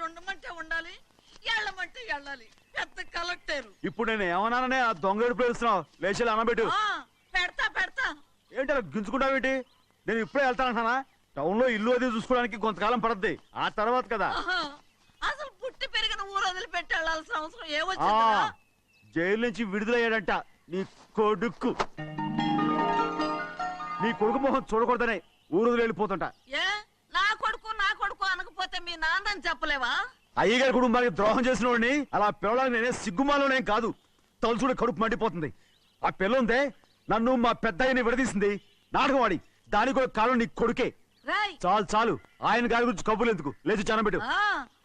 ఈడు ఉండమంటే ఉండాలి వెళ్ళమంటే వెళ్ళాలి పెద్ద కలెక్టర్ ఇప్పుడు నేను ఏమన్నాననే ఆ దొంగ ఏడుపు వేస్తున్నావు లేచి అనబెట్టు ఆ, పెడతా పెడతా. ఏంటి అలా గించుకుంటావేంటి నేను ఇప్పుడే వెళ్తానంటానా టౌన్లో ఇల్లు అది చూసుకోవడానికి కొంతకాలం పడద్ది. ఆ తర్వాత కదా. ఆహా, అసలు పుట్టి పెరిగిన ఊరు వదిలిపెట్టి వెళ్ళాల్సిన అవసరం ఆ ఏమొచ్చిందిరా జైలు నుంచి విడుదలయ్యాడంట నీ కొడుకు. నీ కొడుకు మొహం చూడకూడదనే. ఊరు వదిలి వెళ్ళిపోతుంటా. ఏ నా కొడుకు నా కొడుకు అనకపోతే మీ నాన్నని చెప్పలేవా? అయ్యగారి కుటుంబానికి ద్రోహం చేసిన వాడిని అలా పిల్లడానికి నేనే సిగ్గుమాలోనేం కాదు. తలుచుడు కడుపు మండిపోతుంది. ఆ పిల్లుందే నన్ను మా పెద్దయ్యని విడదీసింది. నాటకం ఆడి దానికి కూడా కాలం నీ కొడుకే. చాలు చాలు. ఆయన గారి గురించి కబుర్లు ఎందుకు? లేచి చనబెట్టు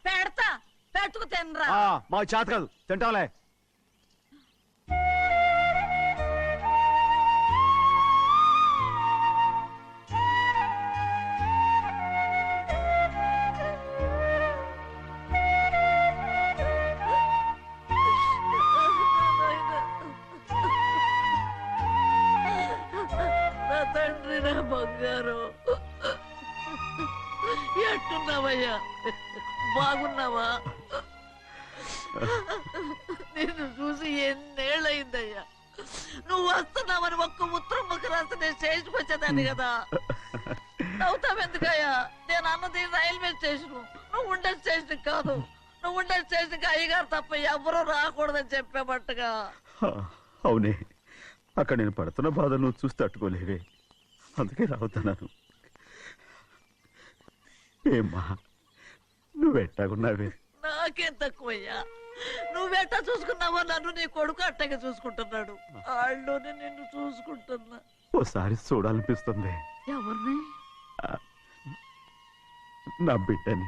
పెడతా. పెట్టుకు తినరా. మాకు చేత కాదు. తింటాంలే. బంగారు. ఎట్టున్నావయ్యా బాగున్నావా? నిన్ను చూసి ఎన్నేళ్ళయిందయ్యా? నువ్వు వస్తున్నావని ఒక్క ఉత్తరం ముక్క రాస్తే నేను స్టేషన్కి వచ్చేదాన్ని కదా. నవ్వుతావెందుకయ్యా నేను అన్నది రైల్వే స్టేషన్. నువ్వు ఉండే స్టేషన్ కాదు. నువ్వు ఉండే స్టేషన్కి అయ్యగారు తప్ప ఎవరూ రాకూడదని చెప్పేమట్టుగా అవునే. అక్కడ నేను పడుతున్న బాధ నువ్వు చూసి తట్టుకోలేవే. అందుకే రావుతున్నాను ఏమ్మా నువ్వెట్టాగున్నావే నాకేం తక్కువయ్యా. నువ్వెట్టా చూసుకున్నావో నన్ను నీ కొడుకు అట్టగా చూసుకుంటున్నాడు. వాళ్ళలోనే నిన్ను చూసుకుంటున్నా. ఓసారి చూడాలనిపిస్తుంది. ఎవరిని? నా బిడ్డని.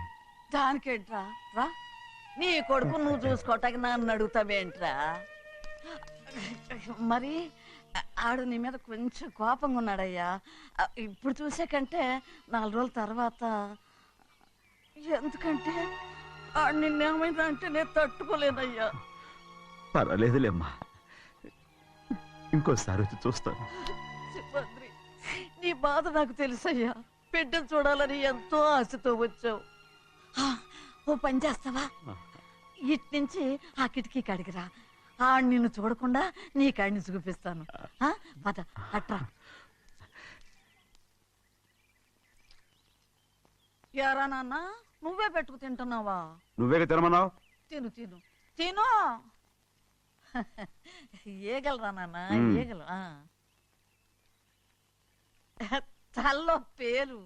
దానికేంట్రా? రా. నీ కొడుకు నువ్వు చూసుకోవటానికి నన్ను అడుగుతావేంట్రా? మరి ఆడు నీ మీద కొంచెం కోపంగా ఉన్నాడయ్యా. ఇప్పుడు చూసే కంటే నాలుగు రోజుల తర్వాత ఎందుకంటే ఆడు నిన్నేమైనా అంటే నేను తట్టుకోలేనయ్యా. పర్వాలేదులేమ్మా. ఇంకోసారి వచ్చి చూస్తాను. నీ బాధ నాకు తెలుసయ్యా. బిడ్డను చూడాలని ఎంతో ఆశతో వచ్చావు. ఆ, ఓ పని చేస్తావా? ఇటు నుంచి ఆ కిటికీ కడిగిరా ఆ నిన్ను చూడకుండా నీ కాడిని చూపిస్తాను. ఆ, పద అట్రా. యారా నాన్న నువ్వే పెట్టుకు తింటున్నావా? నువ్వే తినమన్నావు? తిను తిను. తిను. ఏగలరా నాన్న? మ్మ్. ఏగలు ఆ. తల్లో పేరు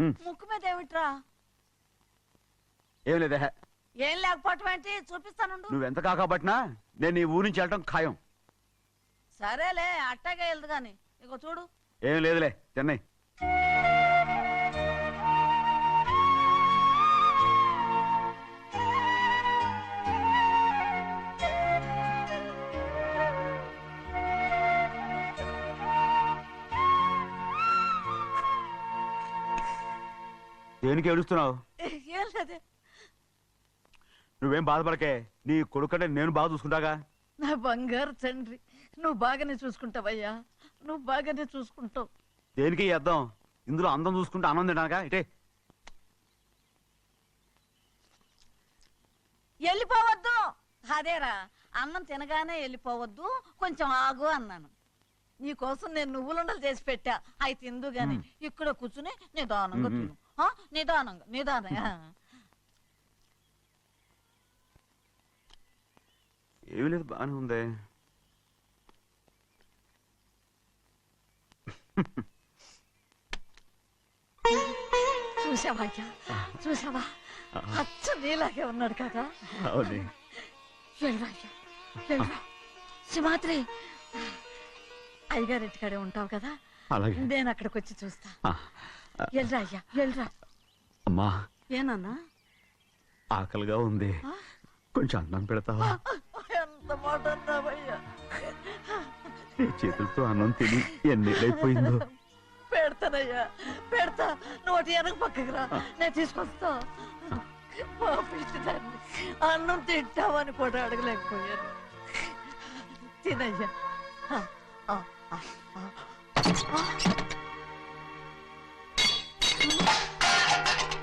మ్మ్. ముక్కు మీద ఏమిట్రా? ఏం లేదే. ఏం లేకపోవటం ఏంటి? చూపిస్తానుండు. నువ్వెంత కాకబట్టినా నేను ఈ ఊరి నుంచి వెళ్ళటం ఖాయం. సరేలే అట్టాగే వెళ్దు గాని ఇగో చూడు. ఏం లేదులే తిన్నాయి దేనికి ఏడుస్తున్నావు? నువ్వేం బాధపడకే. నీ కొడుకంటే నేను బాగా చూసుకుంటాగా? నా బంగారు తండ్రి నువ్వు బాగానే చూసుకుంటావయ్యా. నువ్వు బాగానే చూసుకుంటావు. దేనికి అద్దం ఇందులో అందం చూసుకుంటే ఆనందం తినడానికా ఇటే. వెళ్ళిపోవద్దు. అదేరా అన్నం తినగానే వెళ్ళిపోవద్దు. కొంచెం ఆగు అన్నాను. నీకోసం నేను నువ్వులుండలు చేసి పెట్టా. అవి తిందు గాని ఇక్కడ కూర్చుని నిదానంగా. తిను. నిదానంగా నిదానంగా. ఏమీ లేదు బాగానే ఉంది. చూసావా అయ్యా? చూసావా? అచ్చ నీలాగే ఉన్నాడు కదా. అవునే. వెళ్ళరా అయ్యా? వెళ్ళరా ఉంటావు కదా? అలాగే. నేను అక్కడికి వచ్చి చూస్తా వెళ్ళరా అయ్యా వెళ్ళరా అమ్మా. ఏనన్నా? ఆకలిగా ఉంది? కొంచెం అన్నం పెడతావా? ఎంత మాట అన్నావయ్యా? నీ చేతులతో అన్నం తిని ఎన్నేళ్ళైపోయిందో. పెడతానయ్యా పెడతా. నోటి వెనక పక్కకి రా. నేను తీసుకొస్తా. పాపిష్టి దాన్ని. అన్నం తింటావని కూడా అడగలేకపోయాను. తినయ్యా. ఆ, ఆ, ఆ, ఆ.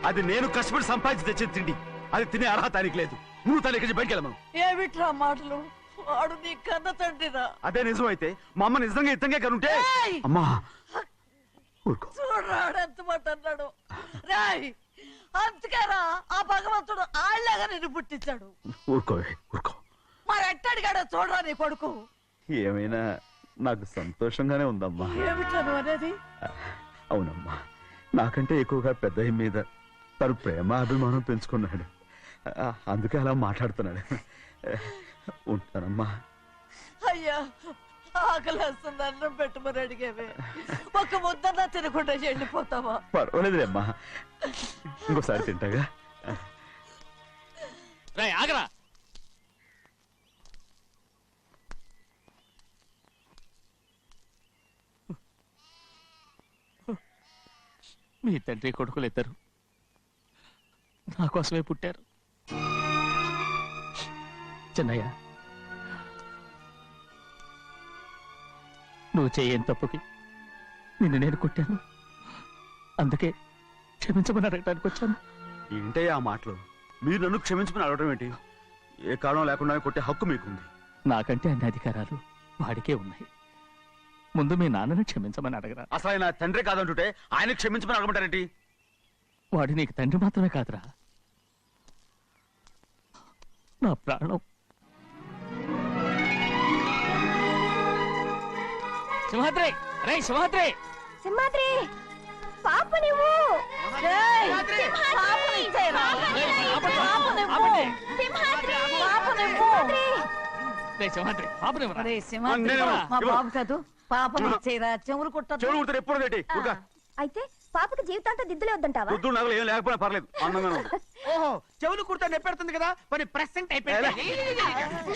అది నేను కష్టపడి సంపాదించి తెచ్చేది తిండి. అది తినే అర్హత ఆయనకి లేదు. నువ్వు తల్లి ఇక్కడి బయటికి వెళ్ళమను. ఏమిట్రా మాటలు? వాడు నీ కన్న తండ్రిరా. అదే నిజం అయితే మా అమ్మ నిజంగా ఇద్దంగా కనుంటే! అమ్మా చూడరాడు ఎంత మాట అన్నాడు. రాయ్ అందుకేరా ఆ భగవంతుడు ఆళ్ళగా నిన్ను పుట్టించాడు. ఊరుకో ఊరుకో. మరి ఎట్టడిగాడో చూడరా నీ కొడుకు. ఏమైనా నాకు సంతోషంగానే ఉందమ్మా. ఏమిట్రా నువ్వు అనేది? అవునమ్మా నాకంటే ఎక్కువగా పెద్ద మీద తను ప్రేమ అభిమానం పెంచుకున్నాడు. అందుకే అలా మాట్లాడుతున్నాడు. ఉంటానమ్మా. అయ్యా ఆకలేస్తుంది అన్నం పెట్టమని అడిగేవే. ఒక ముద్దన్నా తినకుండా వెళ్ళిపోతావా పర్వాలేదులేమ్మా ఇంకోసారి తింటాగా? రేయ్ ఆగరా. మీ తండ్రి కొడుకులు ఇద్దరు. నా కోసమే పుట్టారు. చిన్నయ్య నువ్వు చేయని తప్పుకి నిన్ను నేను కొట్టాను. అందుకే క్షమించమని అడగడానికి వచ్చాను. ఏంటయ్యా ఆ మాటలు. మీరు నన్ను క్షమించమని అడగడం ఏంటి? ఏ కారణం లేకుండా కొట్టే హక్కు మీకుంది. నాకంటే అన్ని అధికారాలు వాడికే ఉన్నాయి. ముందు మీ నాన్నని క్షమించమని అడగరా. అసలు ఆయన తండ్రి కాదంటుంటే ఆయన క్షమించమని అడగమంటారేంటి? వాడు నీకు తండ్రి మాత్రమే కాదురా. నా ప్రాణం. సింహాద్రి! రే. సింహాద్రి! సింహాద్రి! పాప నువ్వు. బాబు కాదు చెవులు చెవులు ఎప్పుడు. అయితే పాపకి జీవితాంతం దిద్దులే వద్దంటావా? వద్దు నగలు ఏం లేకపోయినా పర్లేదు. అందంగా ఉంది. ఓహో చెవులు కుర్తా నెప్పెడుతుంది కదా మరి ప్రెసెంట్ అయిపోయింది.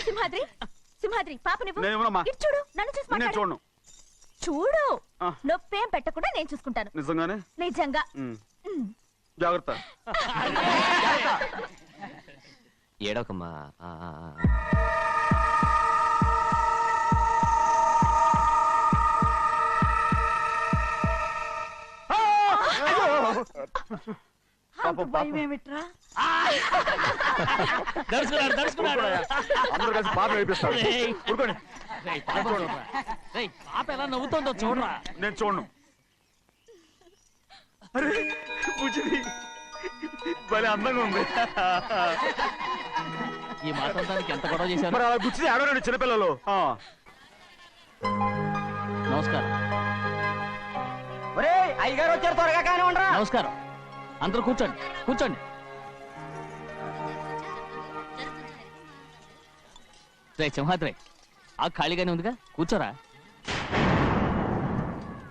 సింహాద్రి సింహాద్రి పాప నువ్వు నేను ఇవ్వనమ్మా. ఇటు చూడు నన్ను చూసి నేను మాట్లాడు. చూడను. చూడు ఆ. నొప్పేం పెట్టకుండా నేను చూసుకుంటాను. నిజంగానే? నిజంగా. ఉమ్. ఉమ్. జాగ్రత్త. ఏడవకమ్మా. ఆ, ఆ, ఆ. అంత భయం ఏమిట్రా దడుచుకున్నాడు దడుచుకున్నాడు అందరూ కలిసి పాప వేపిస్తారు రేయ్. ఊరుకోండి. రేయ్, పాప చూడరా. రేయ్, పాప ఎలా నవ్వుతుందో చూడరా. నేను చూడను. అరే బుజ్జిది భలే అందంగా ఉంది. ఈ మాట్లాడడానికి ఎంత గొడవ చేశారు? మరి అలా చిన్నపిల్లలు. ఆ. నమస్కారం. ఒరే అయ్యగారు వచ్చారు త్వరగా కానీ ఉండరా నమస్కారం. అందరూ కూర్చోండి కూర్చోండి. రే సింహాద్రి ఆ ఖాళీగానే ఉందిగా? కూర్చోరా.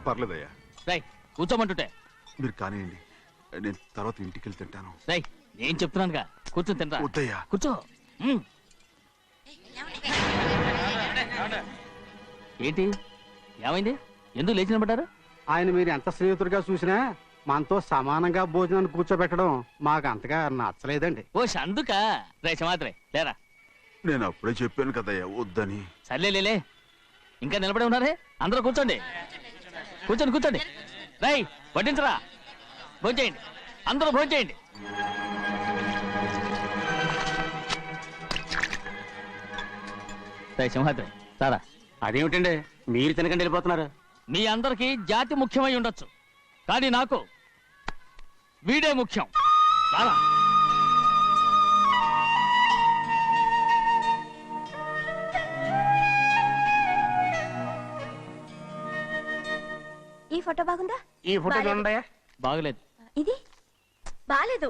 పర్లేదయ్యా. రేయ్ కూర్చోమంటుంటే. మీరు కానివ్వండి నేను తర్వాత ఇంటికి వెళ్ళి తింటాను. రేయ్ నేను చెప్తున్నానుగా. కూర్చొని తింటా వద్దయ్యా. కూర్చో. ఉమ్. ఏంటి? ఏమైంది? ఎందుకు లేచి నిలబడ్డారు? ఆయన మీరు ఎంత స్నేహితుడిగా చూసినా మనతో సమానంగా భోజనాన్ని కూర్చోబెట్టడం మాకు అంతగా నచ్చలేదండి. ఓ అందుక రే సింహాద్రి లేరా? నేను అప్పుడే చెప్పాను కదయ్యా వద్దని. సర్లే లేలే ఇంకా నిలబడి ఉన్నారే? అందరూ కూర్చోండి. కూర్చోండి కూర్చోండి. రై వడ్డించరా? భోంచేయండి అందరూ భోంచేయండి సింహాద్రి సారా అదేమిటండి? మీరు తినకండి వెళ్ళిపోతున్నారు. మీ అందరికీ జాతి ముఖ్యమై ఉండొచ్చు. కానీ నాకు వీడే ముఖ్యం. రారా. ఈ ఫోటో బాగుందా? ఈ ఫోటో బాలేదు. చూడండి బాగలేదు. ఇది? బాలేదు.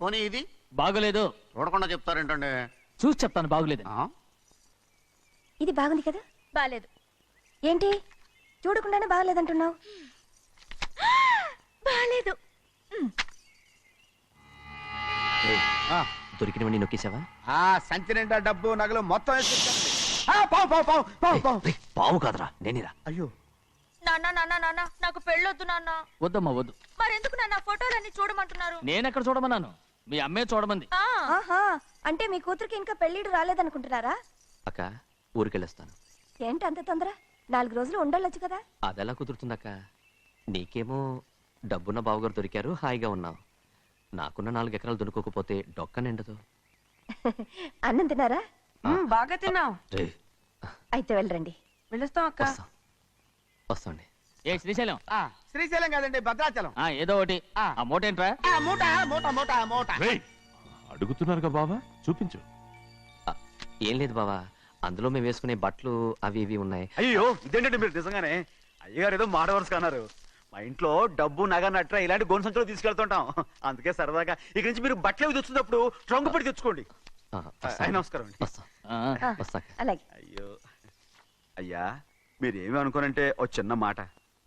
పోనీ ఇది? బాగలేదు. చూడకుండా చెప్తారేంటండి? చూసి చెప్తాను బాగలేదు. ఆ? ఇది బాగుంది కదా? బాలేదు. ఏంటి? చూడకుండానే బాగలేదంటున్నావు? బాలేదు. దొరికినవన్నీ నొక్కేసావా? ఆ సంచి నిండా డబ్బు నగలు మొత్తం. ఆ, పావు పావు పావు పావు పావు. రేయ్, పావు కాదురా నేనేరా. అయ్యో. నాన్న నాన్న నాన్న నాకు పెళ్ళొద్దు నాన్న. వద్దమ్మా వద్దు. మరెందుకు నాన్న ఫోటోలన్నీ చూడమంటున్నారు? నేనెక్కడ చూడమన్నాను? మీ అమ్మే చూడమంది. ఆహా అంటే మీ కూతురికి ఇంకా పెళ్ళిడు రాలేదనుకుంటున్నారా? అక్క ఊరికెళ్ళొస్తాను. ఏంటి అంత తొందర? నాలుగు రోజులు ఉండొచ్చు కదా. అదెలా కుదురుతుందక్క? నీకేమో డబ్బున్న బావగారు దొరికారు హాయిగా ఉన్నావు. నాకున్న నాలుగు ఎకరాలు దొరకకపోతే డొక్క నిండదు అన్నం తిన్నారా? బాగా తిన్నావు అయితే వెళ్ళరండి. వెళ్ళొస్తాం అక్క. వస్తాం. వస్తాండి ఏ శ్రీశైలం. శ్రీశైలం కాదండి భద్రాచలం. ఆ ఏదో ఒకటి. ఆ. ఆ మూట ఏంట్రా మూట మూట మూట మూట. అడుగుతున్నారుగా బావా? చూపించు. ఆ, ఏం లేదు బావా. అందులో మేము వేసుకునే బట్టలు అవి ఇవి ఉన్నాయి. అయ్యో ఇదేంటండి మీరు నిజంగానే? అయ్యగారు ఏదో మాట వరుస అన్నారు. మా ఇంట్లో డబ్బు నగ నట్ర ఇలాంటి గోను సంచులు తీసుకెళ్తుంటాం. అందుకే సరదాగా ఇక నుంచి మీరు బట్టలు అవి తెచ్చుకున్నప్పుడు ట్రంక్ పెట్టి తెచ్చుకోండి. నమస్కారం అండి. అలాగే. అయ్యో. అయ్యా మీరేమి అనుకోనంటే ఓ చిన్న మాట.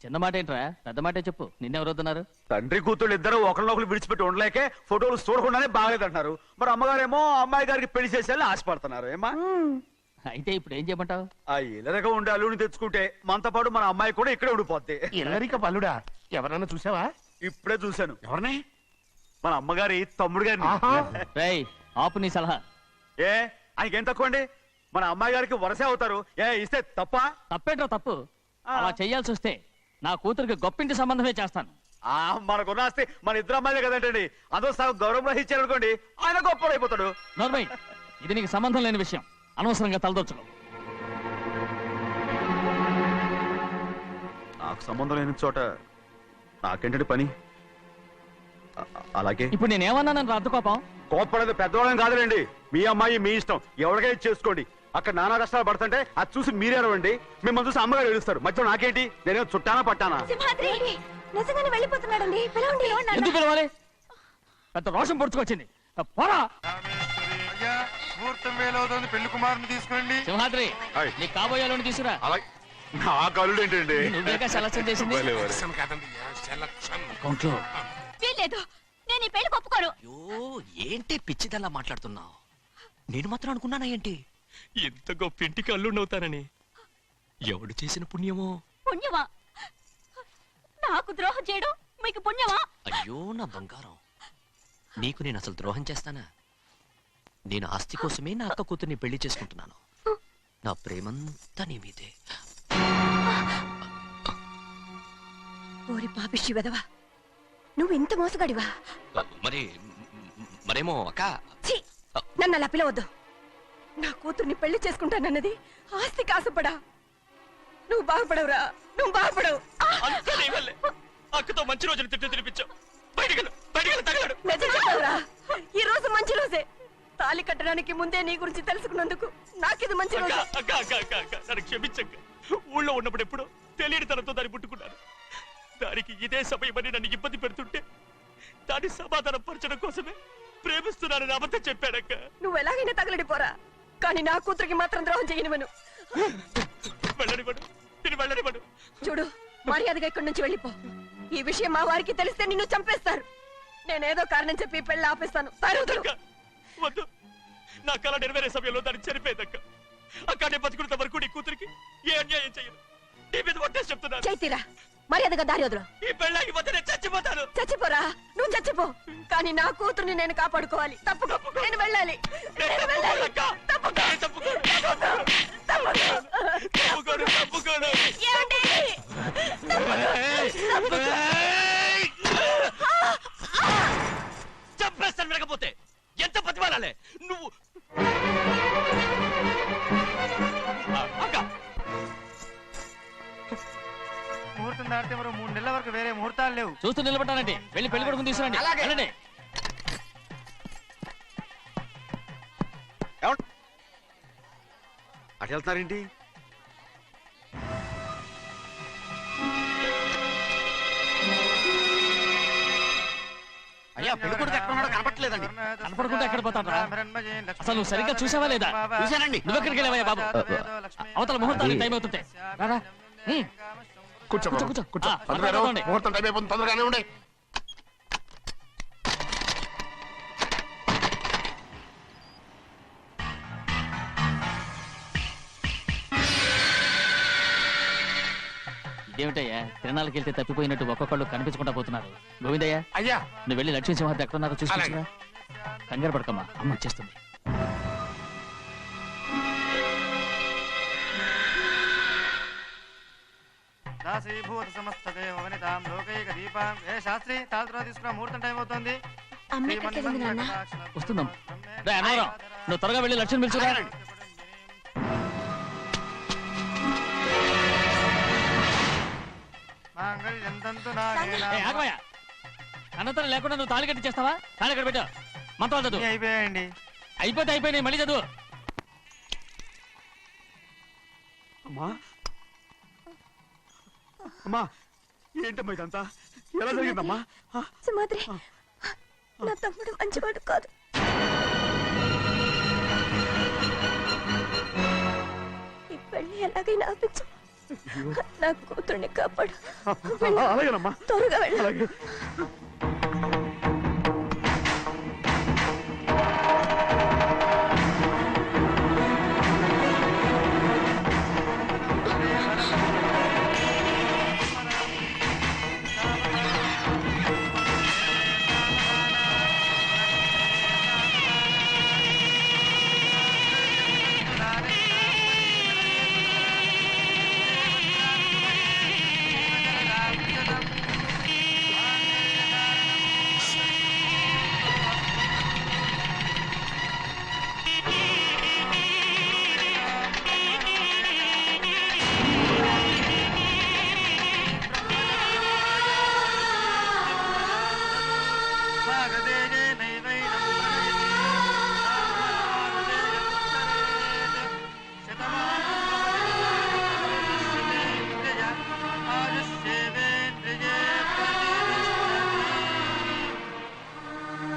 చిన్న మాట ఏంట్రా? పెద్ద మాటే చెప్పు. నిన్నెవరు వద్దున్నారు తండ్రి కూతుళ్ళు ఇద్దరు ఒకరినొకరు విడిచిపెట్టి ఉండలేకే ఫోటోలు చూడకుండానే బాగలేదంటున్నారు. మరి అమ్మగారేమో అమ్మాయి గారికి పెళ్ళి చేసేయాలని ఆశపడుతున్నారు. ఏమా అయితే ఇప్పుడు ఏం చేయమంటావు? ఆ ఇలరగా ఉండే అల్లుని తెచ్చుకుంటే మనతో పాటు మన అమ్మాయి కూడా ఇక్కడే ఉండిపోద్ది. ఇల్లరిక పల్లుడా? ఎవరన్నా చూసావా? ఇప్పుడే చూశాను. ఎవరిని? మన అమ్మగారి తమ్ముడు గారిని. ఆహా. రేయ్ ఆపు నీ సలహా. ఏ? ఆయనకేం తక్కువ అండి? మన అమ్మాయి గారికి వరసే అవుతారు. ఏ ఇస్తే తప్ప? తప్పేంట్రా తప్పు? ఆ. అలా చెయ్యాల్సి వస్తే నా కూతురికి గొప్పింటి సంబంధమే చేస్తాను. ఆ మనకున్న ఆస్తి మన ఇద్దరు అమ్మాయిలే కదంటండి. అందరూ సగం గౌరవం ఇచ్చారు అనుకోండి ఆయన గొప్ప అయిపోతాడు నోర్మయ్ ఇది నీకు సంబంధం లేని విషయం. అనవసరంగా తలదొచ్చుకో నాకు సంబంధం లేని చోట నాకేంటండి పని? అ- అలాగే. ఇప్పుడు నేనేమన్నానని రద్దు కోపం? కోప్పడేది పెద్దవాళ్ళని కాదులేండి. మీ అమ్మాయి మీ ఇష్టం. ఎవరికైనా చేసుకోండి. అక్కడ నానా కష్టాలు పడుతుంటే అది చూసి మీరేరవండి మిమ్మల్ని చూసి అమ్మగారు ఏడుస్తారు. మధ్యలో నాకేంటి? నేనే చుట్టానా పట్టానా? సింహాద్రి! నిజంగానే వెళ్ళిపోతున్నాడండి. పిలవండి. ఎందుకు పిలవాలి? పెద్ద రోషం పొడుచుకొచ్చింది. పోరా! ముహూర్తం వేలవుతోంది. పెళ్ళి కుమారుని తీసుకోండి సింహాద్రి. నీ కాబోయేలోని తీసుకురా. అలాగే. నా కలుడు ఏంటండి? నువ్వేగా సెలక్షన్ చేసింది. కాదండి సెలక్షన్. అకౌంట్లో. వీల్లేదు. నేను ఈ పెళ్ళి ఒప్పుకోను. అయ్యో ఏంటి పిచ్చిదల్లా మాట్లాడుతున్నావు? నేను మాత్రం అనుకున్నానా ఏంటి? ఎంత గొప్ప ఇంటికి అల్లుండవుతానని ఎవడు చేసిన పుణ్యమో? పుణ్యమా? నాకు ద్రోహం చేయడం మీకు పుణ్యమా? అయ్యో నా బంగారం. నీకు నేను అసలు ద్రోహం చేస్తానా? నేను ఆస్తి కోసమే నా అక్క కూతుర్ని పెళ్ళి చేసుకుంటున్నాను. నా ప్రేమంతా నీ మీదే. ఓరి పాపిష్టి వెదవా నువ్వు ఇంత మోసగాడివా? మరి మరేమో అక్క? ఛీ నన్ను అలా పిలవద్దు. నా కూతుర్ని పెళ్ళి చేసుకుంటానన్నది ఆస్తి కాసపడా. నువ్వు బాగుపడవురా నువ్వు బాగుపడవు. ఆ! అక్కతో మంచి రోజులు తిట్టు తినిపించావు. బయటికి బయటికి తగలడు. నిజం చెప్పావురా. ఈ రోజు మంచి రోజే. తాళి కట్టడానికి ముందే నీ గురించి తెలుసుకున్నందుకు నాకిది మంచి రోజు. నన్ను క్షమించక్క ఊళ్ళో ఉన్నప్పుడు ఎప్పుడో తెలియని తనతో దాన్ని పుట్టుకున్నాను దానికి ఇదే సమయమని నన్ను ఇబ్బంది పెడుతుంటే దాన్ని సమాధానం పరచడం కోసమే ప్రేమిస్తున్నానని అబద్ధం చెప్పాడక్క నువ్వు ఎలాగైనా తగలడిపోరా కానీ నా కూతురికి మాత్రం ద్రోహం చేయనివను వెళ్ళనివ్వడు నేను వెళ్ళనివ్వడు చూడు మర్యాదగా ఇక్కడి నుంచి వెళ్ళిపో. ఈ విషయం మా వారికి తెలిస్తే నిన్ను చంపేస్తారు. నేనేదో కారణం చెప్పి పెళ్ళి ఆపేస్తాను. వద్దు. నా కళ నెరవేరే సమయంలో దాన్ని చనిపోయేదక్క అక్క నేను బతుకున్నంత వరకు నీ కూతురికి ఏ అన్యాయం చేయను. నీ మీద ఒట్టేసి చెప్తున్నాను. చైతీరా మర్యాదగా దారి వదులు. ఈ పెళ్ళాకి నేను చచ్చిపోతాను. చచ్చిపోరా నువ్వు చచ్చిపో. కానీ నా కూతుర్ని నేను కాపాడుకోవాలి. తప్పుకో నేను వెళ్ళాలి. నేను వెళ్ళాలి. తప్పుకో. నేను తప్పుకోను. చూస్తూ నిలబడ్డానండి వెళ్ళి పెళ్ళి కొడుకుని తీసుకురండి వెళ్ళండి అటు వెళ్తున్నారేంటి అయ్యా పెళ్ళి కొడుకు ఎక్కడ ఉన్నాడో కనపట్లేదండి కనపడకుండా ఎక్కడ పోతాడ్రా? అసలు నువ్వు సరిగ్గా చూసావా లేదా? చూశానండి. నువ్వెక్కడికి వెళ్ళావయ్యా బాబు అవతల ముహూర్తానికి టైం అవుతుంది రారా. కూర్చో కూర్చో, బాబు, కూర్చో. కూర్చో. ఆ, తొందరగా రా. పదండి. ముహూర్తం టైం అయిపోతుంది తొందరగానే ఉండే ఇదేమిటయ్యా? తిరణాలకి వెళ్తే తప్పిపోయినట్టు ఒక్కొక్కళ్ళు కనిపించకుండా పోతున్నారు. గోవిందయ్య అయ్యా. నువ్వు వెళ్ళి లక్ష్మీ సింహాద్రి ఎక్కడున్నారో చూసుకొచ్చురా కంగారు పడకమ్మా అమ్మ వచ్చేస్తుంది. దాసీభూత సమస్త దేవ వనితాం లోకైక దీపాం ఏ శాస్త్రి తాళతో ముహూర్తం టైం అవుతుంది రే అన్నవరం నువ్వు త్వరగా వెళ్ళి లక్ష్యం పిలుచురా ఏ, అనంతరం లేకుండా నువ్వు తాళి కట్టి చేస్తావా? తాళి కట్టి పెట్టు మంత్రాలు చదువు. అయిపోయాయండి. అయిపోతే అయిపోయినాయి మళ్ళీ చదువు. అమ్మా అమ్మా ఏంటమ్మా ఇదంతా? ఎలా జరిగిందమ్మా? సుమాద్రి నా తమ్ముడు మంచివాడు కాదు. ఈ పెళ్ళి ఎలాగైనా ఆపించు. నా కూతుర్ని కాపాడు. త్వరగా వెళ్ళు. అలాగే.